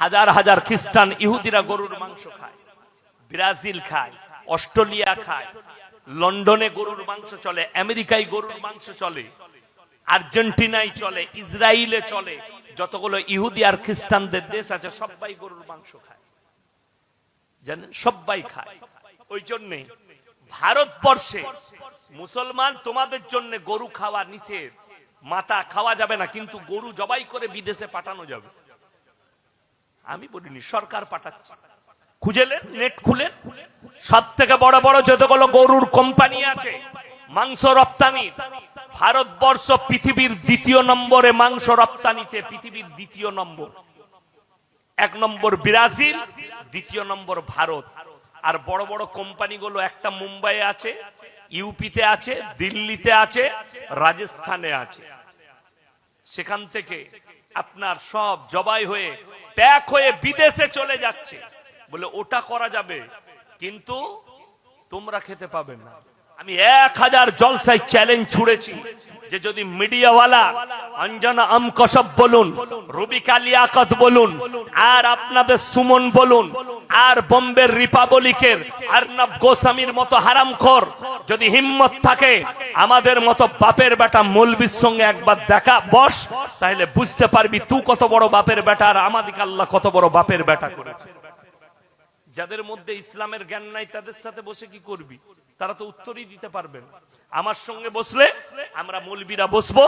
হাজার হাজার খ্রিস্টান ইহুদিরা গরুর মাংস খায়, ব্রাজিল খায়, অস্ট্রেলিয়া খায়, লন্ডনে গরুর মাংস চলে, আমেরিকায় গরুর মাংস চলে, আর্জেন্টিনায় চলে ইসরায়েলে চলে, যতগুলো ইহুদি আর খ্রিস্টানদের দেশ আছে, সবাই গরুর মাংস খায়। জানেন? সবাই খায়। ওই জন্যে ভারতবর্ষে মুসলমান তোমাদের জন্য গরু খাওয়া নিষেধ। মাথা খাওয়া যাবে না, কিন্তু গরু জবাই করে বিদেশে পাঠানো যাবে। আমি বলিনি, সরকার পাঠাচ্ছে। খুঁজেলেন, নেট খুলে সব থেকে বড় বড় যতগুলো গরুর কোম্পানি আছে, মাংস রপ্তানি, ভারতবর্ষ পৃথিবীর দ্বিতীয় নম্বরে মাংস রপ্তানিতে পৃথিবীর দ্বিতীয় নম্বর। এক নম্বর ব্রাজিল, দ্বিতীয় নম্বর ভারত। আর বড় বড় কোম্পানিগুলো একটা মুম্বাইয়ে আছে, ইউপিতে আছে, দিল্লিতে আছে, রাজস্থানে আছে। সেখান থেকে আপনার সব জবাই হয়ে প্যাক হয়ে বিদেশে চলে যাচ্ছে। বলে ওটা করা যাবে কিন্তু তোমরা খেতে পাবে না। আমি এক হাজার জলসায় চ্যালেঞ্জ ছুড়েছি যে যদি মিডিয়াওয়ালা অঞ্জনা আমকসব বলুন রুবিকা লিয়াকত বলুন, আর আপনাদের সুমন বলুন, আর বোম্বের রিপাবলিকের আর্নব গোস্বামীর মতো হারামখোর, যদি হিম্মত থাকে আমাদের মতো বাপের বেটা মৌলবির সঙ্গে একবার দেখা, বস, তাহলে বুঝতে পারবি তুই কত বড় বাপের বেটা আর আমাদিকে আল্লাহ কত বড় বাপের বেটা করেছে। যাদের মধ্যে ইসলামের জ্ঞান নাই, তাদের সাথে বসে কি করবি? তারা তো উত্তরই দিতে পারবেন আমার সঙ্গে বসলে আমরা মৌলবীরা বসবো,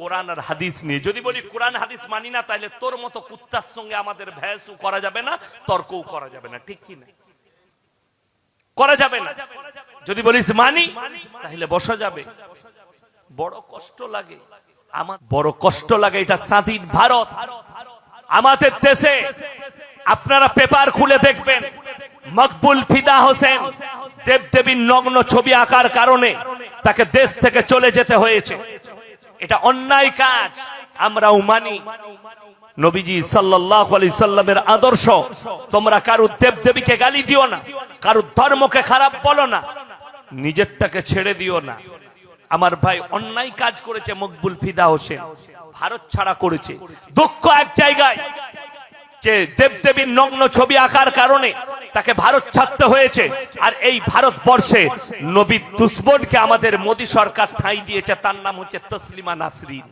কোরআন আর হাদিস নিয়ে। যদি বলি কোরআন, হাদিস মানি না, তাহলে তোর মতো কুত্তার সঙ্গে আমাদের ভ্যাসও করা যাবে না, তর্কও করা যাবে না, ঠিক কি না? করা যাবে না। যদি বলিস মানি, তাহলে বসা যাবে। বড় কষ্ট লাগে। আমার বড় কষ্ট লাগে এটা স্বাধীন ভারত। আমাদের দেশে আপনারা পেপার খুলে দেখবেন। মকবুল ফিদা হোসেন দেবদেবীর নগ্ন ছবি আঁকার কারণে তাকে দেশ থেকে চলে যেতে হয়েছে। এটা অন্যায় কাজ, আমরাও মানি। নবীজি সাল্লাল্লাহু আলাইহি সাল্লামের আদর্শ, তোমরা কারুর দেবদেবীকে গালি দিও না, কারুর ধর্মকে খারাপ বলো না, নিজেরটাকে ছেড়ে দিও না। আমার ভাই অন্যায় কাজ করেছে মকবুল ফিদা হোসেন, ভারত ছাড়া করেছে। দুঃখ এক জায়গায় যে দেবদেবীর নগ্ন ছবি আঁকার কারণে তাকে ভারত ছাড়তে হয়েছে। আর এই ভারতবর্ষে নবী দুশ্মনকে আমাদের মোদী সরকার ঠাঁই দিয়েছে, তার নাম হচ্ছে তসলিমা নাসরিন।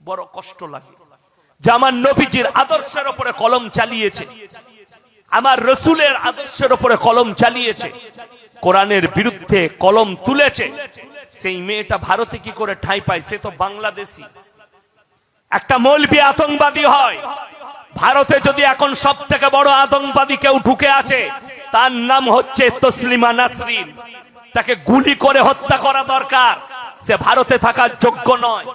বড় কষ্ট লাগে। যে আমার নবীজির আদর্শের উপরে কলম চালিয়েছে, আমার রসুলের আদর্শের উপরে কলম চালিয়েছে, কোরআনের বিরুদ্ধে কলম তুলেছে। সেই মেয়েটা ভারতে কি করে ঠাঁই পায়? সে তো বাংলাদেশি। একটা মৌলবি আতঙ্কবাদী হয়। ভারতে যদি এখন সব থেকে বড় আতঙ্কবাদী কেউ ঢুকে আছে, তার নাম হচ্ছে তসলিমা নাসরিন। তাকে গুলি করে হত্যা করা দরকার। সে ভারতে থাকার যোগ্য নয়।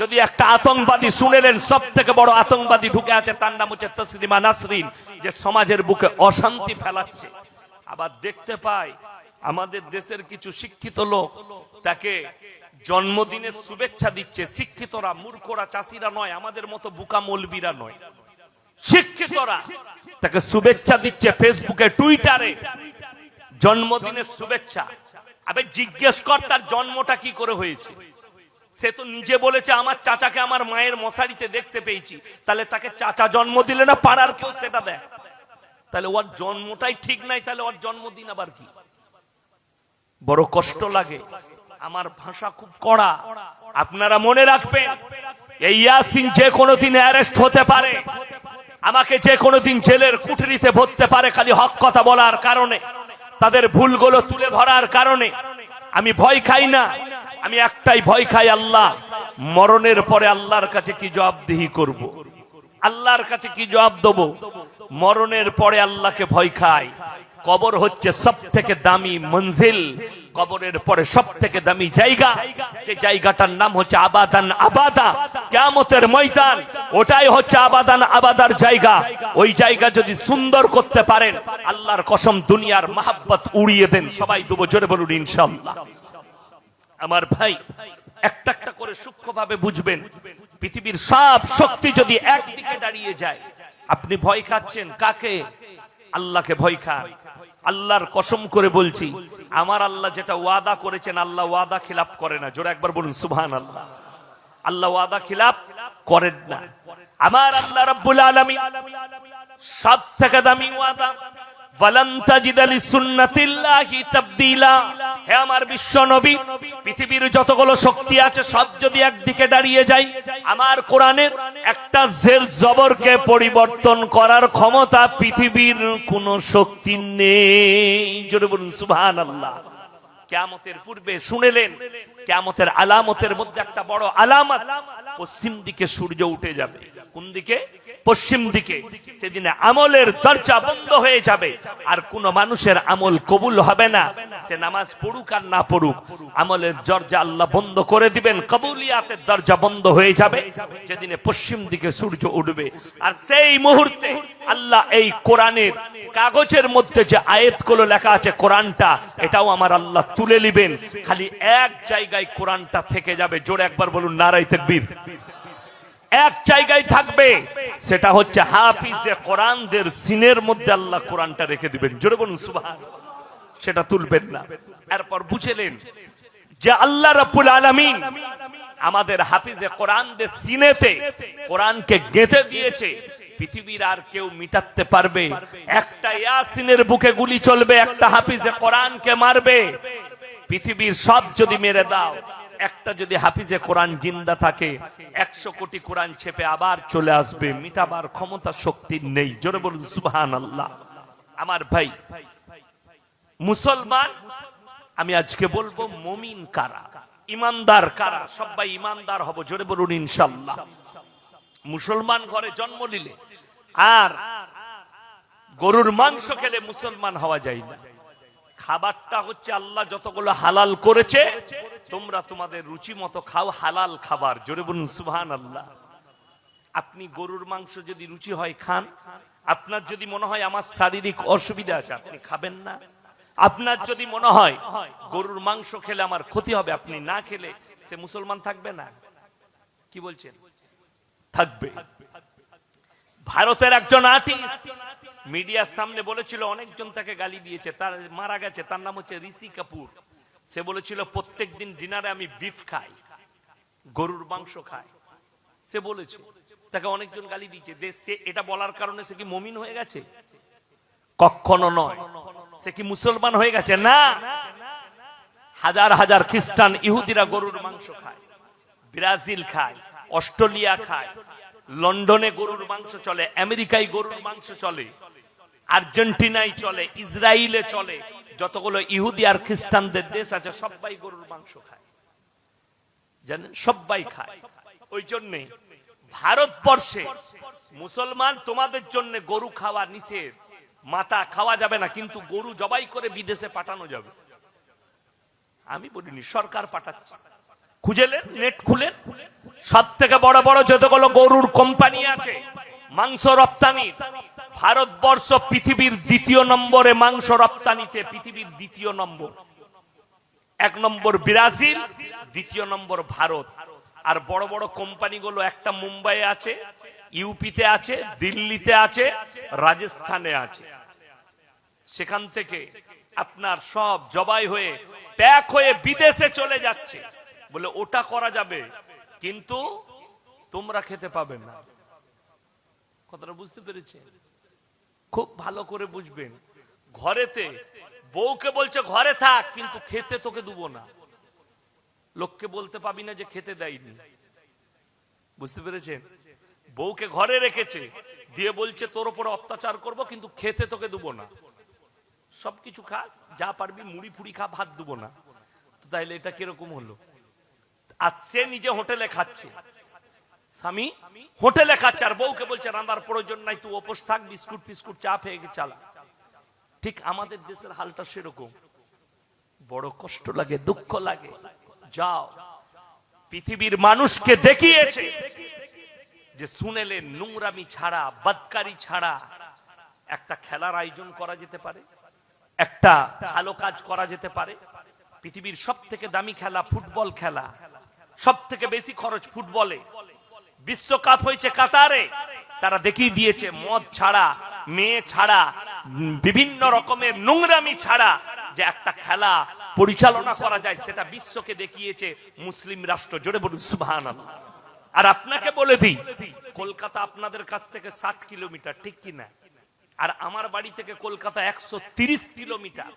যদি একটা আতঙ্কবাদী শুনেলেন সব থেকে বড় আতঙ্কবাদী ঢুকে আছে, তার নাম হচ্ছে তসলিমা নাসরিন, যে সমাজের বুকে অশান্তি ফেলাচ্ছে। আবার দেখতে পাই, আমাদের দেশের কিছু শিক্ষিত লোক তাকে জন্মদিনের শুভেচ্ছা দিচ্ছে। শিক্ষিতরা, মূর্খরা, চাষিরা নয়, আমাদের মতো বুকা মৌলবীরা নয়। শিক্ষিতরা তাকে শুভেচ্ছা দিচ্ছে ফেসবুকে, টুইটারে। জন্মদিনের শুভেচ্ছা। আবে জিজ্ঞেস কর তার জন্মটা কি করে হয়েছে। সে তো নিজে বলেছে, আমার চাচাকে আমার মায়ের মশারিতে দেখতে পেয়েছি। তাহলে তাকে চাচা জন্ম দিলে না পাড়ার কেউ সেটা দেয়? তাহলে ওর জন্মটাই ঠিক নাই, তাহলে ওর জন্মদিন আবার কি? বড় কষ্ট লাগে। আমার ভাষা খুব কড়া। আপনারা মনে রাখবেন, এই ইয়াসিন যে কোনোদিন অ্যারেস্ট হতে পারে। আমাকে যে কোনোদিন জেলের কুঠরিতে ভরতে পারে খালি হক কথা বলার কারণে, তাদের ভুলগুলো তুলে ধরার কারণে। আমি ভয় খাই না, আমি একটাই ভয় খাই আল্লাহ, মরণের পরে আল্লাহর কাছে কি জবাবদিহি করব। আল্লাহর কাছে কি জবাব দেব? মরণের পরে আল্লাহকে ভয় খাই। কবর হচ্ছে সব থেকে দামি মঞ্জিল কবরের পরে সব থেকে দামি জায়গা, যে জায়গাটার নাম হচ্ছে আবাদান আবাদা কেমতের ময়দান, ওটাই হচ্ছে আবাদান আবাদার জায়গা। ওই জায়গা যদি সুন্দর করতে পারেন, আল্লাহর কসম দুনিয়ার মাহাব্বত উড়িয়ে দেন, সবাই দুবো জোরে বলুন ইনশাল্লাহ আমার ভাই, একটা একটা করে সূক্ষ্মভাবে বুঝবেন, পৃথিবীর সব শক্তি যদি একদিকে দাঁড়িয়ে যায়, আপনি ভয় খাচ্ছেন, কাকে? আল্লাহকে ভয় খান। আল্লাহর কসম করে বলছি, আমার আল্লাহ যেটা ওয়াদা করেছেন, আল্লাহ ওয়াদা খিলাপ করে না। জোরে একবার বলুন সুবহান আল্লাহ আল্লাহ ওয়াদা খিলাপ করেন না। আমার আল্লাহ রাব্বুল আলামিন সব থেকে দামি ওয়াদা আমার বিশ্ব নবী, পৃথিবীর যতগুলো শক্তি আছে, সব যদি একদিকে দাঁড়িয়ে যায় আমার কোরআনের একটা জের জবরকে পরিবর্তন করার ক্ষমতা পৃথিবীর কোন শক্তি নেই। জোরে বলুন, সুবহানাল্লাহ। কেয়ামতের পূর্বে শুনেলেন, কেয়ামতের আলামতের মধ্যে একটা বড় আলামত, পশ্চিম দিকে সূর্য উঠে যাবে। কোন দিকে? পশ্চিম দিকে, সেদিনে আমলের দরজা বন্ধ হয়ে যাবে। আর কোন মানুষের আমল কবুল হবে না। সে নামাজ পড়ুক আর না পড়ুক, আমলের দরজা আল্লাহ বন্ধ করে দিবেন, কবুলিয়াতের দরজা বন্ধ হয়ে যাবে। যেদিনে পশ্চিম দিকে সূর্য উঠবে, আর সেই মুহূর্তে আল্লাহ এই কোরআনের কাগজের মধ্যে যে আয়াতগুলো লেখা আছে কোরআনটা, এটাও আমার আল্লাহ তুলে নিবেন। খালি এক জায়গায় কোরআনটা থেকে যাবে। জোরে একবার বলুন নারাই তাকবীর। এক জায়গায় থাকবে, সেটা হচ্ছে হাফিজে কোরআনদের সিনের মধ্যে আল্লাহ কোরআনটা রেখে দিবেন। জোরে বলুন, সুবহান। সেটা তুলবেন না। এরপর বুঝলেন যে আল্লাহ রাব্বুল আলামিন আমাদের হাফিজে কোরআনদের সিনেতে কোরআনকে গেঁথে দিয়েছে। পৃথিবীর আর কেউ মিটাতে পারবে। একটা ইয়াসিনের বুকে গুলি চলবে, একটা হাফিজে কোরআনকে মারবে। পৃথিবীর সব যদি মেরে দাও একটা যদি হাফিজে কোরআন জিন্দা থাকে, একশো কোটি কোরআন ছেপে আবার চলে আসবে, মিটাবার ক্ষমতা শক্তি নেই। জোরে বলুন সুবহান আল্লাহ আমার ভাই, মুসলমান, আমি আজকে বলব মমিন কারা? ইমানদার কারা? সবাই ইমানদার হব, জোরে বলুন, ইনশাল্লাহ। মুসলমান ঘরে জন্ম নিলে আর গরুর মাংস খেলে মুসলমান হওয়া যায় না। খাবারটা হচ্ছে আল্লাহ যতগুলো হালাল করেছে, তোমরা তোমাদের রুচি মতো খাও হালাল খাবার। জোরে বলুন সুবহান আল্লাহ আপনি গরুর মাংস যদি রুচি হয় খান, আপনার যদি মনে হয় আমার শারীরিক অসুবিধা আছে, আপনি খাবেন না। আপনার যদি মনে হয় গরুর মাংস খেলে আমার ক্ষতি হবে, আপনি না খেলে সে মুসলমান থাকবে না। কি বলছেন? থাকবে। ভারতের একজন আর্টিস্ট মিডিয়ার সামনে বলেছিল, অনেকজন তাকে গালি দিয়েছে, তার মারা গেছে, তার নাম হচ্ছে ঋষি কাপুর। সে বলেছিল প্রত্যেক দিন ডিনারে আমি বিফ খাই, গরুর মাংস খাই। সে বলেছে, তাকে অনেকজন গালি দিয়েছে। সে এটা বলার কারণে সে কি মমিন হয়ে গেছে? কখনো নয়। সে কি মুসলমান হয়ে গেছে? না। হাজার হাজার খ্রিস্টান ইহুদিরা গরুর মাংস খায়, ব্রাজিল খায়, অস্ট্রেলিয়া খায় লন্ডনে গরুর মাংস চলে, আমেরিকায় গরুর মাংস চলে, আর্জেন্টিনায় চলে ইসরায়েলে চলে, যতগুলো ইহুদি আর খ্রিস্টানদের দেশ আছে, সবাই গরুর মাংস খায়। জানেন? সবাই খায়। ওই জন্যে ভারতবর্ষে মুসলমান তোমাদের জন্য গরু খাওয়া নিষেধ। মাথা খাওয়া যাবে না, কিন্তু গরু জবাই করে বিদেশে পাঠানো যাবে। আমি বলিনি, সরকার পাঠাচ্ছে। খুঁজেলেন নেট খুলেন। সব থেকে বড় বড় যতগুলো গরুর কোম্পানি আছে, মাংস রপ্তানি, ভারতবর্ষ পৃথিবীর দ্বিতীয় নম্বরে মাংস রপ্তানিতে পৃথিবীর দ্বিতীয় নম্বর। এক নম্বর ব্রাজিল, দ্বিতীয় নম্বর ভারত। আর বড় বড় কোম্পানিগুলো একটা মুম্বাই আছে, ইউপিতে আছে, দিল্লিতে আছে, রাজস্থানে আছে। সেখান থেকে আপনার সব জবাই হয়ে, প্যাক হয়ে বিদেশে চলে যাচ্ছে। বলে ওটা করা যাবে? কিন্তু তোমরা খেতে পাবে না। কথাটা বুঝতে পেরেছে? খুব ভালো করে বুঝবেন। ঘরেতে বউকে বলছে, ঘরে থাক, কিন্তু খেতে তোকে দেবো না। লোককে বলতে পাবি না যে খেতে দেয়নি। বুঝতে পেরেছেন? বউকে ঘরে রেখেছে, দিয়ে বলছে, তোর উপরে অত্যাচার করব, কিন্তু খেতে তোকে দেবো না। সবকিছু খা, যা পারবি, মুড়ি ফুড়ি খা, ভাত দেবো না। তাইলে এটা কীরকম হলো? আর সে নিজে হোটেলে খাচ্ছে। স্বামী, হোটেলে খাচ্ছে আর বউকে বলছে, রান্নার প্রয়োজন নাই, তুই উপোস থাক, বিস্কুট ফিস্কুট চা ফেয়ে চালা। ঠিক আমাদের দেশের হালটা সেরকম। বড় কষ্ট লাগে, দুঃখ লাগে। যাও। পৃথিবীর মানুষকে দেখিয়েছে যে শুনেলে নোংরামি ছাড়া, বদকারি ছাড়া একটা খেলার আয়োজন করা যেতে পারে, একটা ভালো কাজ করা যেতে পারে। পৃথিবীর সব থেকে দামি খেলা ফুটবল খেলা। সব থেকে বেশি খরচ ফুটবলে। বিশ্বকাপ হয়েছে কাতারে। তারা দেখিয়ে দিয়েছে, মদ ছাড়া, মেয়ে ছাড়া, বিভিন্ন রকমের নোংরামি ছাড়া যে একটা খেলা পরিচালনা করা যায়, সেটা বিশ্বকে দেখিয়েছে মুসলিম রাষ্ট্র। জোরে বলুন, সুবহানাল্লাহ। আর আপনাকে বলে দিই, কলকাতা আপনাদের কাছ থেকে ষাট কিলোমিটার, ঠিক কি না আর আমার বাড়ি থেকে কলকাতা একশো কিলোমিটার।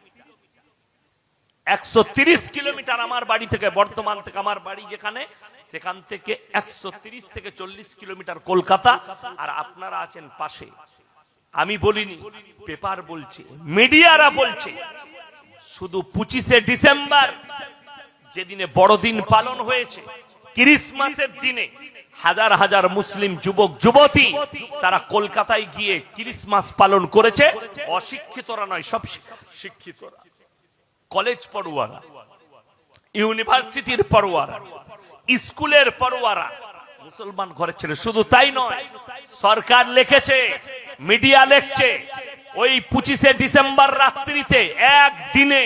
একশো কিলোমিটার আমার বাড়ি থেকে, বর্তমান থেকে আমার বাড়ি যেখানে, সেখান থেকে একশো থেকে চল্লিশ কিলোমিটার কলকাতা, আর আপনারা আছেন পাশে। আমি বলিনি, পেপার বলছে, মিডিয়ারা বলছে, শুধু পঁচিশে ডিসেম্বর, যেদিনে বড়দিন পালন হয়েছে, ক্রিসমাসের দিনে হাজার হাজার মুসলিম যুবক, যুবতী, তারা কলকাতায় গিয়ে ক্রিসমাস পালন করেছে, অশিক্ষিতরা নয়, সব শিক্ষিতরা। কলেজ পড়ুয়ারা, ইউনিভার্সিটির পড়ুয়ারা, স্কুলের পড়ুয়ারা, মুসলমান ঘরের ছেলে, শুধু তাই নয়, সরকার লিখেছে, মিডিয়া লিখছে, ওই পঁচিশে ডিসেম্বর রাত্রিতে একদিনে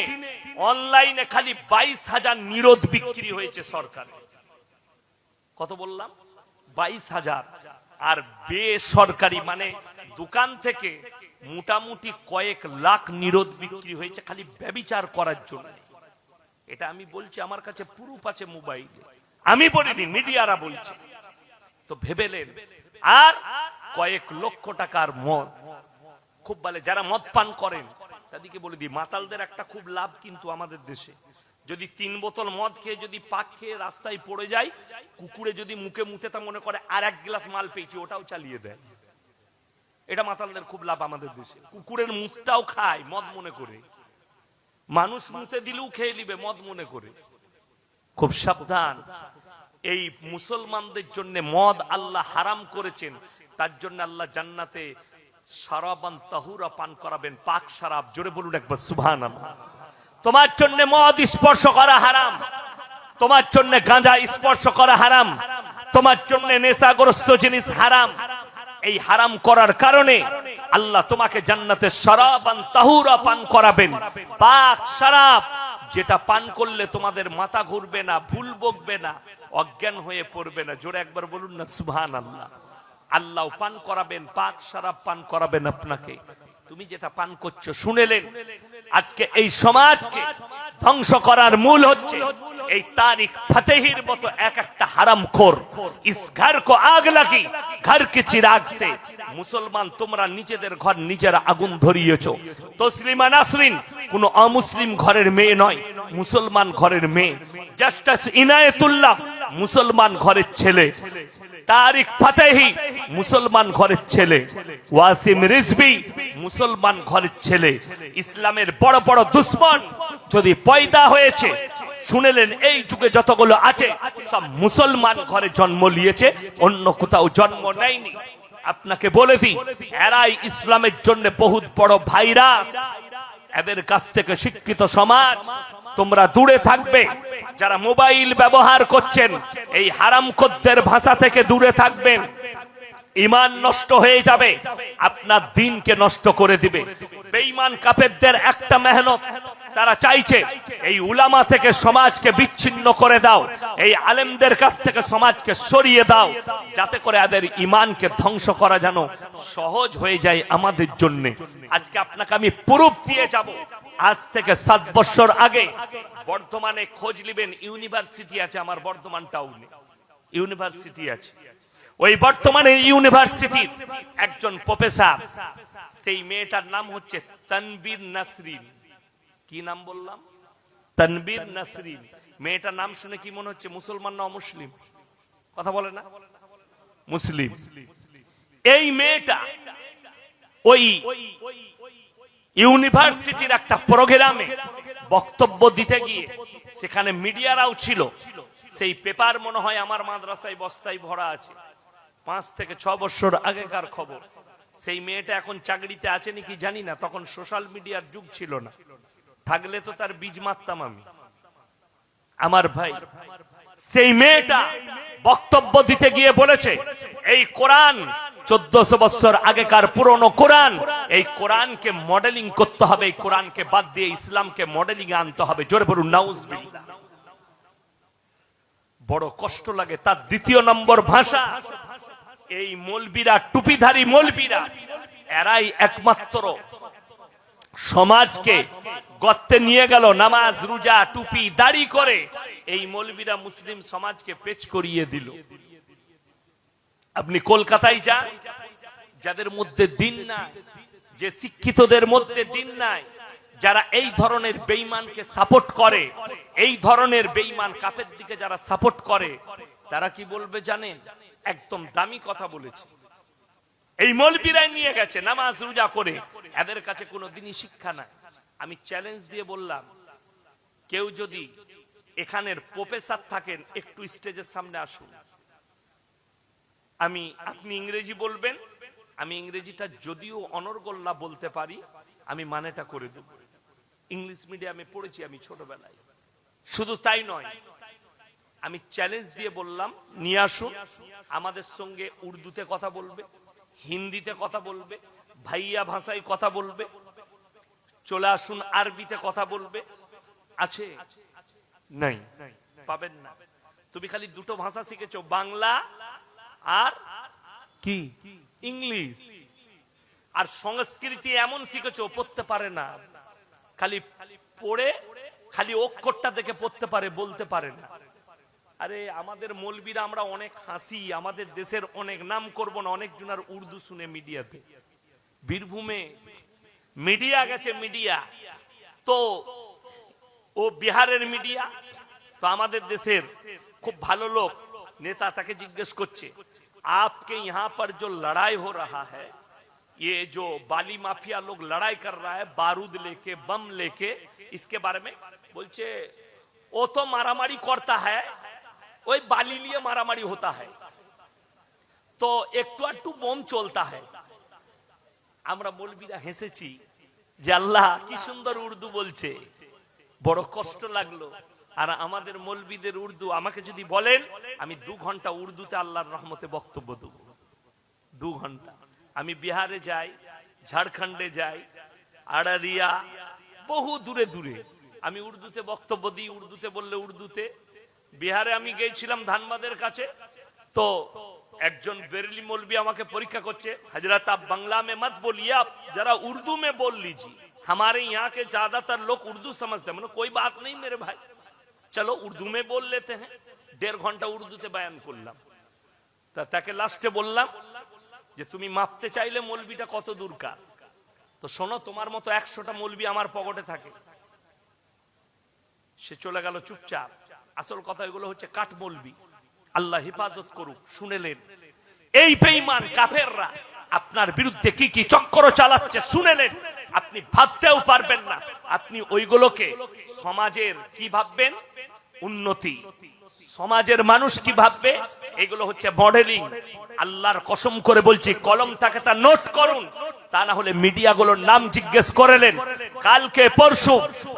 অনলাইনে খালি বাইশ হাজার নিরোধ বিক্রি হয়েছে সরকার। কত বললাম? বাইশ হাজার। আর বেসরকারি মানে দোকান থেকে মোটামুটি কয়েক লাখ নিরোধ বিক্রি হয়েছে খালি ব্যবিচার করার জন্য। এটা আমি বলছি, আমার কাছে প্রুফ আছে মোবাইল। আমি বলিনি, মিডিয়ারা বলছে। তো ভেবেলেন আর কয়েক লক্ষ টাকার মদ, খুব বলে, যারা মদ পান করেন, তাদেরকে বলে দিই, মাতালদের একটা খুব লাভ কিন্তু আমাদের দেশে। যদি তিন বোতল মদ খেয়ে যদি পাক খেয়ে রাস্তায় পড়ে যায়, কুকুরে যদি মুখে মুখে তা মনে করে, আর এক গ্লাস মাল পেয়েছি, ওটাও চালিয়ে দেয়। এটা মাতালদের খুব লাভ আমাদের দেশে। কুকুরের মুখটাও খায়, মদ মনে করে। মানুষ মুতে দিলেও খেয়ে নিবে, মদ মনে করে। খুব সাবধান। এই মুসলমানদের জন্য মদ আল্লাহ হারাম করেছেন, তার জন্য আল্লাহ জান্নাতে সারাবান তাহুরা পান করাবেন, পাক সারাব। জোরে বলুন একবার সুবহান তোমার জন্য মদ স্পর্শ করা হারাম। তোমার জন্য গাঁজা স্পর্শ করা হারাম। তোমার জন্য নেশাগ্রস্ত জিনিস হারাম। এই হারাম করার কারণে আল্লাহ তোমাকে জান্নাতে শরাবান তাহুরা পান করাবেন। পাক শরাব, যেটা পান করলে তোমাদের মাথা ঘুরবে না, ভুল বকবে না, অজ্ঞান হয়ে পড়বে না। জোরে একবার বলুন না সুবহান আল্লাহ আল্লাহ পান করাবেন, পাক শরাব পান করাবেন আপনাকে। তুমি যেটা পান করছ শুনেলেন আজকে এই সমাজকে ধ্বংস করার মূল হচ্ছে এই তারিখ ফতেহির মতো এক একটা হারাম খোর ইস ঘর কো আগ লাগি ঘর কে চিরাগ সে। মুসলমান, তোমরা নিজেদের ঘর নিজেরা আগুন ধরিয়েছো। তসলিমা নাসরিন, কোন অমুসলিম ঘরের মেয়ে নয়, মুসলমান ঘরের মেয়ে। জাস্টাস ইনায়েতুল্লাহ, মুসলমান ঘরের ছেলে। তারিক ফাতেহি, মুসলমান ঘরের ছেলে। ওয়াসিম রিজবি মুসলমান ঘরের ছেলে। ইসলামের বড় বড় দুশ্মন যদি পয়দা হয়েছে, শুনেলেন এই যুগে যতগুলো আছে, সব মুসলমান ঘরে জন্ম নিয়েছে, অন্য কোথাও জন্ম নেয়নি। আপনাকে বলে দিই, এরাই ইসলামের জন্য বহুত বড় ভাইরাস। এদের কাছ থেকে শিক্ষিত সমাজ, তোমরা দূরে থাকবে। যারা মোবাইল ব্যবহার করছেন, এই হারাম খদ্দের ভাষা থেকে দূরে থাকবেন। ইমান নষ্ট হয়ে যাবে, আপনার দিনকে নষ্ট করে দিবে। বেঈমান কাপেরদের একটা মেহনত তারা চাইছে, এই উলামা থেকে সমাজকে বিচ্ছিন্ন করে দাও, এই আলেমদের কাছ থেকে সমাজকে সরিয়ে দাও, যাতে করে এদের ইমানকে ধ্বংস করা যেন সহজ হয়ে যায় আমাদের জন্য। আজকে আপনাকে আমি প্রুফ দিয়ে যাব। আজ থেকে সাত বছর আগে বর্তমানে খোঁজ নিবেন, ইউনিভার্সিটি আছে, আমার বর্ধমান টাউনে ইউনিভার্সিটি আছে। ওই বর্তমানে ইউনিভার্সিটির একজন প্রফেসর, সেই মেয়েটার নাম হচ্ছে তনবীর নাসরিন। কি নাম বললাম? তনবীর নাসরিন। মেয়েটার নাম শুনে কি মনে হচ্ছে, মুসলমান না মুসলিম কথা বলে না? মুসলিম। এই মেয়েটা ওই ইউনিভার্সিটির একটা প্রোগ্রামে বক্তব্য দিতে গিয়ে সেখানে মিডিয়ারাও ছিল। সেই পেপার মনে হয় আমার মাদ্রাসায় বস্তায় ভরা আছে। পাঁচ থেকে ছ বছর আগেকার খবর। সেই মেয়েটা এখন চাকরিতে আছে নাকি জানি না, তখন সোশ্যাল মিডিয়ার যুগ ছিল না। থাকলে তো তার বীজ মারতাম আমি। আমার ভাই, সেই মেয়েটা বক্তব্য দিতে গিয়ে বলেছে, এই কোরআন চোদ্দশো বছর আগেকার পুরনো কোরআন, এই কোরআনকে মডেলিং করতে হবে, এই কোরআনকে বাদ দিয়ে ইসলামকে মডেলিং আনতে হবে। জোরে বলুন, নাউজবিল্লাহ। বড় কষ্ট লাগে তার দ্বিতীয় নম্বর ভাষা, এই মলবিরা, টুপিধারী মলবিরা, এরাই একমাত্র সমাজকে গর্তে নিয়ে গেল, নামাজ, রোজা, টুপি, দাড়ি করে এই মলবিরা মুসলিম সমাজকে পেচ করিয়ে দিল। আপনি কলকাতায় যান, যাদের মধ্যে দিন নাই, যে শিক্ষিতদের মধ্যে দিন নাই, যারা এই ধরনের বেইমানকে সাপোর্ট করে, এই ধরনের বেইমান কাপের দিকে যারা সাপোর্ট করে, তারা কি বলবে জানেন? একদম দামি কথা বলেছে। এই মলবিরাই নিয়ে গেছে, নামাজ, রোজা করে। এদের কাছে কোনো দিনই শিক্ষা নাই। আমি চ্যালেঞ্জ দিয়ে বললাম, কেউ যদি এখানের প্রফেসর থাকেন, একটু স্টেজের সামনে আসুন। আমি, আপনি ইংরেজি বলবেন, আমি ইংরেজিটা যদিও অনর্গল না বলতে পারি, আমি মানেটা করে দেব। ইংলিশ মিডিয়ামে পড়েছি আমি ছোটবেলায়। শুধু তাই নয়, আমি চ্যালেঞ্জ দিয়ে বললাম, নিয়ে আসুন, আমাদের সঙ্গে উর্দুতে কথা বলবে, হিন্দিতে কথা বলবে ভাইয়া ভাষায় কথা বলবে। চলে আসুন আরবিতে কথা বলবে। আছে? নাই। পাবেন না। তুমি খালি দুটো ভাষা শিখেছ বাংলা আর কি? ইংলিশ। আর সংস্কৃতি এমন শিখেছ পড়তে পারে না। খালি পড়ে খালি অক্ষরটা দেখে পড়তে পারে বলতে পারে না। আরে আমাদের মৌলবীরা আমরা অনেক হাসি আমাদের দেশের অনেক নাম করব না অনেক জনার উর্দু শুনে মিডিয়াতে। বীরভূমে মিডিয়া গেছে মিডিয়া তো ও বিহারের মিডিয়া তো আমাদের দেশের খুব ভালো লোক নেতা তাকে জিজ্ঞেস করছে आपके यहाँ पर जो लड़ाई हो रहा है ये जो बाली माफिया लोग लड़ाई कर रहा है बारूद लेके बम लेके इसके बारे में बोलचे वो तो मारामारी करता है ওই বালি নিয়ে মারামারি হতা হয় তো একটু একটু বোম চলতা হয় আমরা মৌলবীরা হেসেছি যে আল্লাহ কি সুন্দর উর্দু বলছে। বড় কষ্ট লাগল। আর আমাদের মৌলবীদের উর্দু আমাকে যদি বলেন, আমি দু ঘণ্টা উর্দুতে আল্লাহর রহমতে বক্তব্য দেব। দু ঘণ্টা। আমি বিহারে যাই, ঝাড়খণ্ডে যাই, আড়ারিয়া, বহু দূরে দূরে। আমি উর্দুতে বক্তব্য দিই, উর্দুতে বললে উর্দুতে। বিহারে আমি গিয়েছিলাম ধানবাদের কাছে। তো একজন বেরেলি মৌলবী আমাকে পরীক্ষা করছে हजरत आप बांग्ला में मत बोलिए आप जरा उर्दू में बोल लीजिए हमारे यहाँ के ज्यादातर लोग उर्दू समझते हैं मतलब कोई बात नहीं मेरे भाई चलो उर्दू में बोल लेते हैं দেড় ঘন্টা উর্দুতে বায়ান করলাম তা তাকে লাস্টে বললাম যে তুমি মাপতে চাইলে মৌলবিটা কত দূরকার তো শোনো তোমার মতো একশোটা মৌলবি আমার পকেটে থাকে সে চলে গেল চুপচাপ আসল কথা এগুলো হচ্ছে কাঠ মৌলবি আল্লাহ হেফাজত করুক শুনেলেন এই বেইমান কাফেররা আপনার বিরুদ্ধে কি কি চক্র চালাচ্ছে শুনেলেন? আপনি ভাবতেও পারবেন না। আপনি ওইগুলোকে সমাজের কি ভাববেন? উন্নতি। সমাজের মানুষ কি ভাববে? এগুলো হচ্ছে মডেলিং আল্লাহর কসম করে বলছি, কলম থাকে তা নোট করুন, তা না হলে মিডিয়াগুলোর নাম জিজ্ঞেস করেলেন কালকে পরশু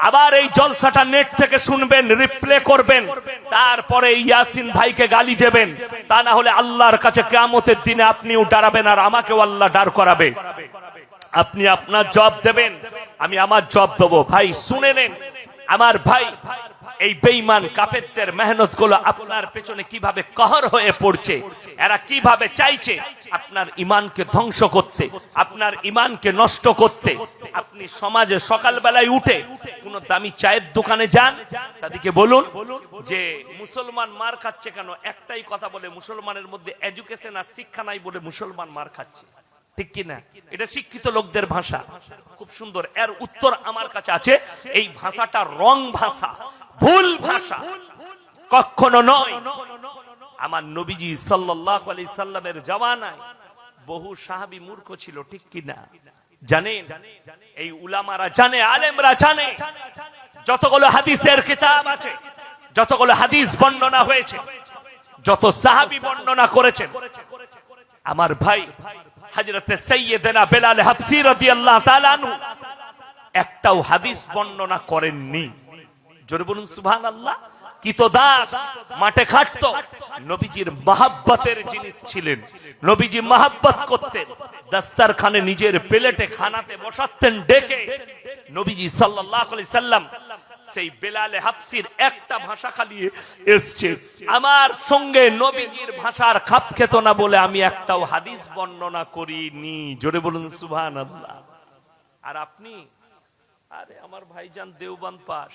আবার এই জলসাটা নেট থেকে শুনবেন রিপ্লে করবেন, তারপরে ইয়াসিন ভাইকে গালি দেবেন। তা না হলে আল্লাহর কাছে কেয়ামতের দিনে আপনিও ডারাবেন আর আমাকেও আল্লাহ দাঁড় করাবে। আপনি আপনার জব দেবেন, আমি আমার জব দেবো। ভাই, শুনে নেন। আমার ভাই এই বেইমান কাপেরদের মেহনতগুলো আপনার পেছনে কীভাবে কহর হয়ে পড়ছে? এরা কীভাবে চাইছে আপনার ইমানকে ধ্বংস করতে, আপনার ইমানকে নষ্ট করতে? আপনি সমাজে সকালবেলায় উঠে কোন দামি চায়ের দোকানে যান, তাদেরকে বলুন যে মুসলমান মার খাচ্ছে কেন? একটাই কথা বলে, মুসলমানের মধ্যে এডুকেশন আর শিক্ষা নাই বলে মুসলমান মার খাচ্ছে। ঠিক কি না এটা শিক্ষিত লোকদের ভাষা। খুব সুন্দর। এর উত্তর আমার কাছে আছে, এই ভাষাটা রং ভাষা, ভুল ভাষা। কখনো নয়। আমার নবীজি সাল্লাল্লাহু আলাইহি সাল্লামের জামানায় বহু সাহাবী মূর্খ ছিল, ঠিক কি না জানেন? এই উলামারা জানে, আলেমরা জানে। যতগুলো হাদিসের কিতাব আছে, যতগুলো হাদিস বর্ণনা হয়েছে, যত সাহাবী বর্ণনা করেছেন। আমার ভাই হযরতে সাইয়েদনা বেলাল হাবসি রাদিয়াল্লাহু তাআলা আনহু একটাও হাদিস বর্ণনা করেননি। জোরে বলুন সুবহানাল্লাহ। কিতদাস মাঠে খাটতো, নবীজির মহাব্বতের জিনিস ছিলেন। নবীজি মহাব্বত করতেন, দাস্তারখানে নিজের প্লেটে খানাতে বসাতেন, ডেকে। নবীজি সাল্লাল্লাহু আলাইহি সাল্লাম সেই বেলালে হাফসির একটা ভাষা খালি এসছে। আমার সঙ্গে নবীজির ভাষার খাপ খেত না বলে আমি একটাও হাদিস বর্ণনা করিনি। জোরে বলুন, সুবহানাল্লাহ। আর আপনি? আরে, আমার ভাইজান দেওবান পাশ।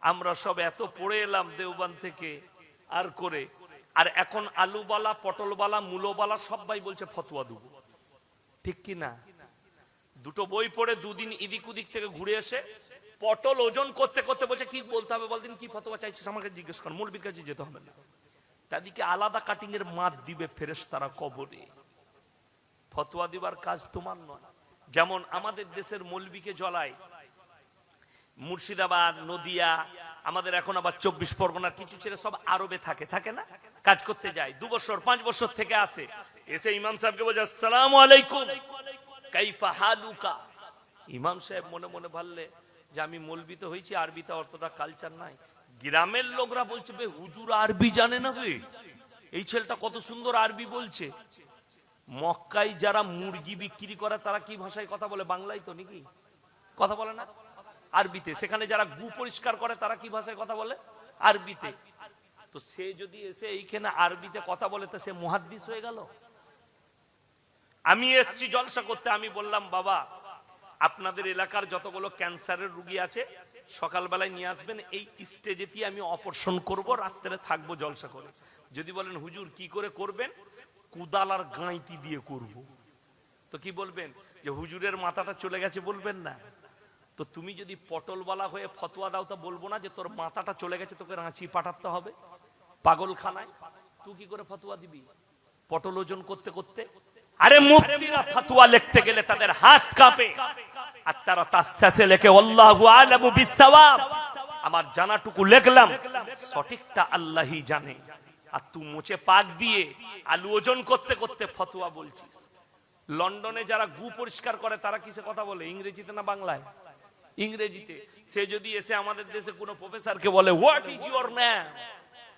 আমরা সব এত পড়ে এলাম দেওবান থেকে, আর করে। আর এখন আলুবালা, পটলবালা, মূলবালা সবাই বলছে ফতুয়া দেবো। ঠিক কি না? দুটো বই পড়ে দুদিন ইদিক উদিক থেকে ঘুরে এসে পটল ওজন করতে করতে বলছে, কি বলতে হবে বলদিন কি ফতোয়া চাইছিস? আমাকে জিজ্ঞেস কর মৌলবীর কাছে যেতে হবে না। তাদেরকে আলাদা কাটিং এর মাত দিবে ফেরেস তারা কবরে। ফতোয়া দিবার কাজ তোমার নয়। যেমন আমাদের দেশের মৌলবীকে জ্বলায়, মুর্শিদাবাদ, নদিয়া, আমাদের এখন আবার চব্বিশ পরগনার কিছু ছেলে সব আরবে থাকে থাকে না? কাজ করতে যায়, দু বছর, পাঁচ বছর থেকে আসে এসে ইমাম সাহেবকে বলছে, আসসালাম আলাইকুম। কাইফা হালুকা। ইমাম সাহেব মনে মনে ভাবলে যে আমি মলবিত হয়েছি, আরবিতে অতটা কালচার নাই। গ্রামের লোকরা বলছে, বে, হুজুর আরবি জানে না বে? এই ছেলেটা কত সুন্দর আরবি বলছে। মক্কায় যারা মুরগি বিক্রি করে, তারা কি ভাষায় কথা বলে? বাংলায় তো নাকি? কথা বলে না? আরবিতে। সেখানে যারা গু পরিষ্কার করে, তারা কি ভাষায় কথা বলে? আরবিতে। তো সে যদি এসে এইখানে আরবিতে কথা বলে, তো সে মুহাদ্দিস হয়ে গেল? আমি এসছি জলসা করতে, আমি বললাম, বাবা আপনাদের এলাকার যতগুলো ক্যান্সারের রুগী আছে, সকালবেলায় নিয়ে আসবেন, এই স্টেজেতে আমি অপারেশন করব, রাত্রে থাকব জলসা করে যদি বলেন, হুজুর, কি করে করবেন? কুদাল আর গাঁইতি দিয়ে করব। তো কি বলবেন? যে হুজুরের মাথাটা চলে গেছে বলবেন না। তো তুমি যদি পটলওয়ালা হয়ে ফতোয়া দাও, তা বলব না যে তোর মাথাটা চলে গেছে, তোকে রাঁচি পাঠাতে হবে। পাগলখানায়। তুই কি করে ফতোয়া দিবি? পটল ওজন করতে করতে আরে মুফতিরা ফতোয়া লিখতে গেলে তাদের হাত কাঁপে। আর তারা তার শেষে লেখে, আল্লাহু আলামু বিসসাওয়াব। আমার জানাটুকু লিখলাম, সঠিকটা আল্লাহই জানে। আর তুই মুছে পাক দিয়ে আলু ওজন করতে করতে ফতোয়া বলছিস। লন্ডনে যারা গু পরিষ্কার করে, তারা কিসে কথা বলে? ইংরেজিতে না বাংলায়? ইংরেজিতে। সে যদি এসে আমাদের দেশে কোনো প্রফেসরকে বলে what is your name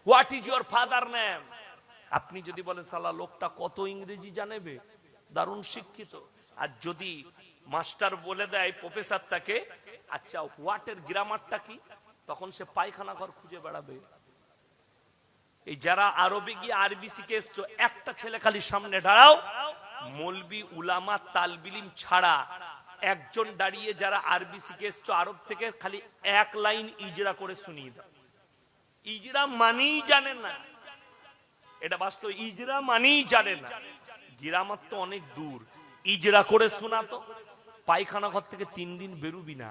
what is your father name আপনি যদি বলেন, সালা, লোকটা কত ইংরেজি জানেবে? দারুণ শিক্ষিত। আর যদি মাস্টার বলে দেয় প্রফেসর তাকে আচ্ছা হোয়াটের গ্রামারটা কি? তখন সে পায়খানা ঘর খুঁজে বেড়াবে। এই যারা আরবে গিয়ে আরবি শিখে এসছো, একটা ছেলে খালি সামনে দাঁড়াও। মলবি, উলামা, তালবিলিম ছাড়া একজন দাঁড়িয়ে যারা আরবি শিখে এসছো, আরব থেকে খালি এক লাইন ইজরা করে শুনিয়ে দাও। ইজরা মানেই জানে না। এটা বাস্তব, ইজরা মানেই জানে না। গিরামার তো অনেক দূর। ইজরা করে শোনাতো পায়খানা ঘর থেকে তিন দিন বেরুবি না।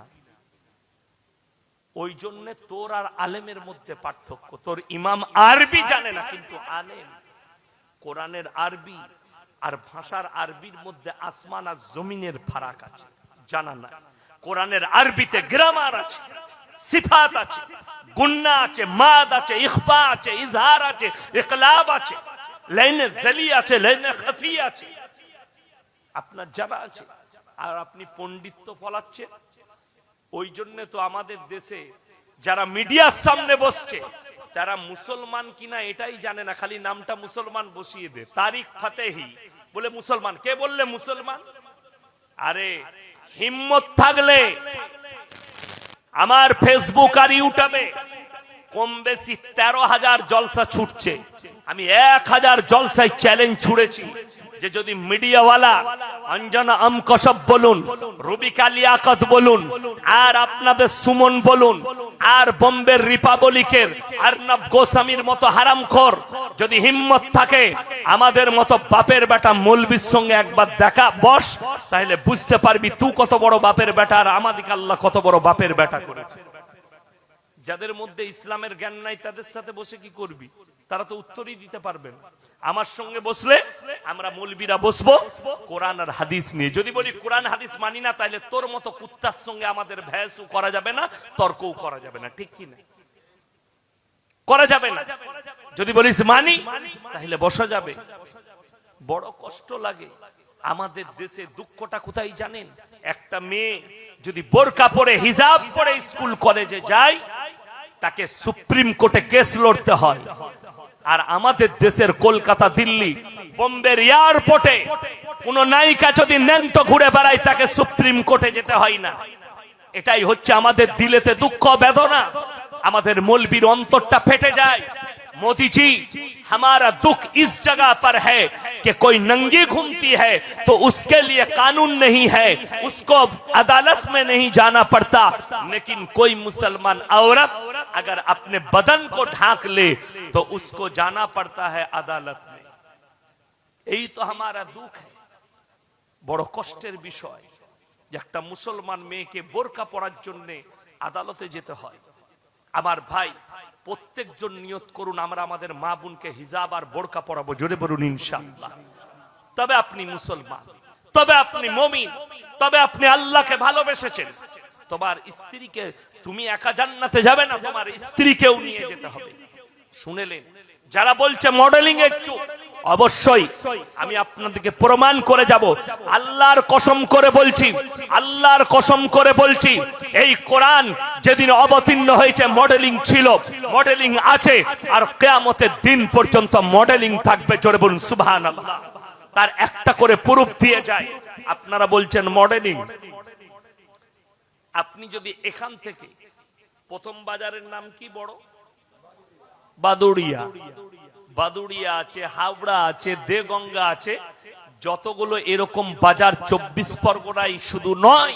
ওই জন্য তোর আর আলেমের মধ্যে পার্থক্য। তোর ইমাম আরবি জানে না, কিন্তু আলেম, কোরআনের আরবি আর ভাষার আরবির মধ্যে আসমান আর জমিনের ফারাক আছে। জানা না। কোরআনের আরবিতে গ্রামার আছে। সিফাত আছে, গুন্না আছে, মাদ আছে, ইখফা আছে, ইজহার আছে, ইকলাব আছে, লাইনে জালি আছে, লাইনে খাফি আছে। আপনার জানা আছে, আর আপনি পণ্ডিত্য ফলাচ্ছেন ওই জন্য তো আমাদের দেশে যারা মিডিয়ার সামনে বসছে, তারা মুসলমান কিনা এটাই জানে না, খালি নামটা মুসলমান বসিয়ে দে। তারিখ ফাতেহি, বলে মুসলমান। কে বললে মুসলমান? আরে, হিম্মত থাকলে আমার ফেসবুক আর ইউটিউবে কম বেশি তেরো হাজার জলসা ছুটছে। আমি এক হাজার জলসায় চ্যালেঞ্জ ছুড়েছি যে যদি মিডিয়াওয়ালা অঞ্জনা আমকসব বলুন, রুবিকা লিয়াকত বলুন, আর আপনাদের সুমন বলুন, আর বোম্বের রিপাবলিকের আরনাব গোস্বামীর মতো হারামখোর, যদি হিম্মত থাকে, আমাদের মতো বাপের বেটা মৌলবির সঙ্গে একবার দেখা, বস, তাহলে বুঝতে পারবি তুই কত বড় বাপের বেটা আর আমাদিকে আল্লাহ কত বড় বাপের বেটা করেছে। যাদের মধ্যে ইসলামের জ্ঞান নাই, তাদের সাথে বসে কি করবি? তারা তো উত্তরই দিতে পারবেন আমার সঙ্গে বসলে আমরা মৌলবীরা বসবো, কোরআন আর হাদিস নিয়ে। যদি বলি কোরআন, হাদিস মানি না, তাহলে তোর মতো কুত্তার সঙ্গে আমাদের ভ্যাসও করা যাবে না, তর্কও করা যাবে না, ঠিক কি না করা যাবে না। যদি বলিস মানি, তাহলে বসা যাবে। বড় কষ্ট লাগে। আমাদের দেশে দুঃখটা কোথায় জানেন? একটা মেয়ে যদি বোরকা পরে, হিজাব পরে স্কুল, কলেজে যায় তাকে সুপ্রিম কোর্টে কেস লড়তে হয়। আর আমাদের দেশের কলকাতা, দিল্লি, বোম্বের এয়ারপোর্টে কোন নায়িকা যদি ন্যান্ত ঘুরে বেড়ায়, তাকে সুপ্রিম কোর্টে যেতে হয় না। এটাই হচ্ছে আমাদের দিলেতে দুঃখ, বেদনা। আমাদের মলবির অন্তরটা ফেটে যায়। मोदी जी हमारा दुख इस जगह पर है कि कोई नंगी घूमती है तो उसके लिए कानून नहीं है उसको अदालत में नहीं जाना पड़ता लेकिन कोई मुसलमान औरत अगर अपने बदन को ढांक ले तो उसको जाना पड़ता है अदालत में यही तो हमारा दुख है বড় কষ্টের বিষয় যে একটা মুসলমান মেয়েকে বোরকা পরার জন্য আদালতে যেতে হয় আমার ভাই প্রত্যেকজন নিয়ত করুন, আমরা আমাদের মা বোনকে হিজাব আর বোরকা পরাবো, জোরে বলুন ইনশাআল্লাহ। তবে আপনি মুসলমান, তবে আপনি মমিন, তবে আপনি আল্লাহকে ভালোবেসেছেন। তোমার স্ত্রীকে তুমি একা জান্নাতে যাবে না, তোমার স্ত্রীকেও নিয়ে যেতে হবে। শুনেলেন যারা বলছে মডেলিং এর চুপ অবশ্যই আমি আপনাদেরকে প্রমাণ করে যাব। আল্লাহর কসম করে বলছি, আল্লাহর কসম করে বলছি, এই কোরআন যেদিন অবতীর্ণ হয়েছে, মডেলিং ছিল, মডেলিং আছে, আর কেয়ামতের দিন পর্যন্ত মডেলিং থাকবে, জোরে বলুন সুবহান তার একটা করে প্রুফ দিয়ে যায়। আপনারা বলছেন মডেলিং। আপনি যদি এখান থেকে, প্রথম বাজারের নাম কি বড়? বাদুড়িয়া। বাদুড়িয়া আছে, হাওড়া আছে, দেগঙ্গা আছে, যতগুলো এরকম বাজার চব্বিশ পরগনায় শুধু নয়,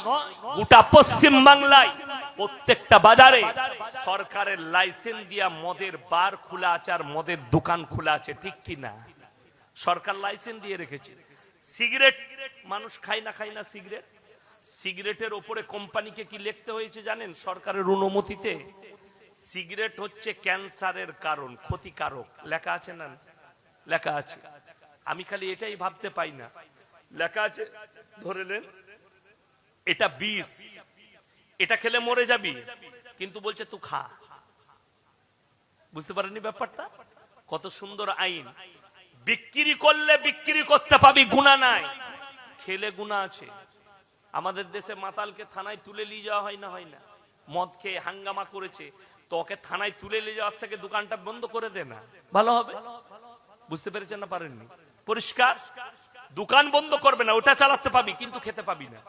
গোটা পশ্চিম বাংলায় প্রত্যেকটা বাজারে সরকারের লাইসেন্স দিয়া মদের বার খোলা আছে আর মদের দোকান খোলা আছে, ঠিক কি না? সরকার লাইসেন্স দিয়ে রেখেছে। সিগারেট, মানুষ খায় না খায় না সিগারেট? সিগারেটের ওপরে কোম্পানিকে কি লিখতে হয়েছে জানেন সরকারের অনুমতিতে? সিগারেট হচ্ছে ক্যান্সারের কারণ, ক্ষতিকারক। লেখা আছে না? লেখা আছে। আমি খালি এটাই ভাবতে পাই না। লেখা আছে, ধরে নেন এটা বিষ। এটা খেলে মরে যাবি, কিন্তু বলছে তুই খা। বুঝতে পারেনি ব্যাপারটা? কত সুন্দর আইন। বিক্রি করলে বিক্রি করতে পাবি, গুণা নাই। খেলে গুণা আছে। আমাদের দেশে মাতালকে থানায় তুলে নিয়ে যাওয়া হয় না হয় না। মদ খেয়ে হাঙ্গামা করেছে। তো ওকে থানায় তুলে নিয়ে যাওয়ার থেকে দোকানটা বন্ধ করে দে না। ভালো হবে? বুঝতে পেরেছেন না পারেননি? পরিষ্কার? দোকান বন্ধ করবে না, ওটা চালাতে পাবি, কিন্তু খেতে পাবি না।